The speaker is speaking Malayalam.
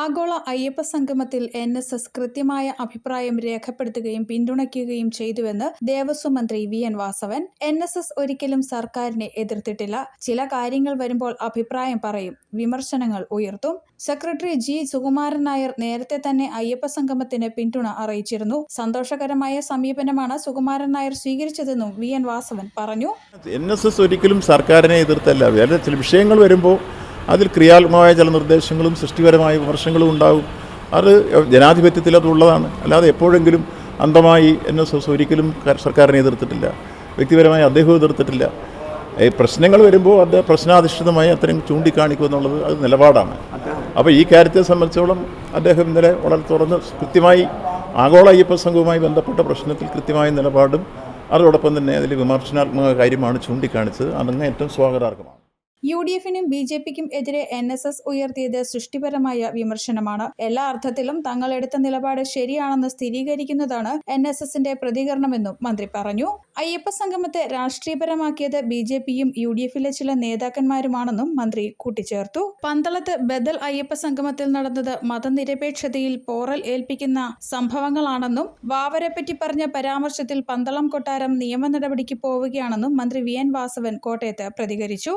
ആഗോള അയ്യപ്പ സംഗമത്തിൽ എൻ എസ് എസ് കൃത്യമായ അഭിപ്രായം രേഖപ്പെടുത്തുകയും പിന്തുണയ്ക്കുകയും ചെയ്തുവെന്ന് ദേവസ്വം മന്ത്രി V N Vasavan. N S S ഒരിക്കലും സർക്കാരിനെ എതിർത്തിട്ടില്ല. ചില കാര്യങ്ങൾ വരുമ്പോൾ അഭിപ്രായം പറയും വിമർശനങ്ങൾ ഉയർത്തും. സെക്രട്ടറി ജി സുകുമാരൻ നായർ നേരത്തെ തന്നെ അയ്യപ്പ സംഗമത്തിന് പിന്തുണ അറിയിച്ചിരുന്നു. സന്തോഷകരമായ സമീപനമാണ് സുകുമാരൻ നായർ സ്വീകരിച്ചതെന്നും വി എൻ വാസവൻ പറഞ്ഞു. എൻ ഒരിക്കലും സർക്കാരിനെ എതിർത്തല്ല. ചില വിഷയങ്ങൾ വരുമ്പോൾ അതിൽ ക്രിയാത്മകമായ ചില നിർദ്ദേശങ്ങളും സൃഷ്ടിപരമായ വിമർശങ്ങളും ഉണ്ടാകും. അത് ജനാധിപത്യത്തിൽ അതുള്ളതാണ് അല്ലാതെ എപ്പോഴെങ്കിലും അന്ധമായി എന്നെ ഒരിക്കലും സർക്കാരിനെ എതിർത്തിട്ടില്ല. വ്യക്തിപരമായി അദ്ദേഹവും എതിർത്തിട്ടില്ല. ഈ പ്രശ്നങ്ങൾ വരുമ്പോൾ അത് പ്രശ്നാധിഷ്ഠിതമായി അത്രയും ചൂണ്ടിക്കാണിക്കും എന്നുള്ളത് അത് നിലപാടാണ്. അപ്പോൾ ഈ കാര്യത്തെ സംബന്ധിച്ചോളം അദ്ദേഹം ഇന്നലെ വളരെ തുറന്ന് കൃത്യമായി ആഗോള അയ്യപ്പ സംഘവുമായി ബന്ധപ്പെട്ട പ്രശ്നത്തിൽ കൃത്യമായ നിലപാടും അതോടൊപ്പം തന്നെ അതിൽ വിമർശനാത്മക കാര്യമാണ് ചൂണ്ടിക്കാണിച്ചത്. അതങ്ങ് ഏറ്റവും സ്വാഗതാർഹമാണ്. യു ഡി എഫിനും ബി ജെ പിക്കും എതിരെ എൻ എസ് എസ് ഉയർത്തിയത് സൃഷ്ടിപരമായ വിമർശനമാണ്. എല്ലാ അർത്ഥത്തിലും തങ്ങൾ എടുത്ത നിലപാട് ശരിയാണെന്ന് സ്ഥിരീകരിക്കുന്നതാണ് എൻ എസ് എസിന്റെ പ്രതികരണമെന്നും മന്ത്രി പറഞ്ഞു. അയ്യപ്പ സംഗമത്തെ രാഷ്ട്രീയപരമാക്കിയത് ബി ജെ പിയും യു ഡി എഫിലെ ചില നേതാക്കന്മാരുമാണെന്നും മന്ത്രി കൂട്ടിച്ചേർത്തു. പന്തളത്ത് ബദൽ അയ്യപ്പ സംഗമത്തിൽ നടന്നത് മതനിരപേക്ഷതയിൽ പോറൽ ഏൽപ്പിക്കുന്ന സംഭവങ്ങളാണെന്നും വാവരെപ്പറ്റി പറഞ്ഞ പരാമർശത്തിൽ പന്തളം കൊട്ടാരം നിയമ നടപടിക്ക് പോവുകയാണെന്നും മന്ത്രി വി എൻ വാസവൻ കോട്ടയത്ത് പ്രതികരിച്ചു.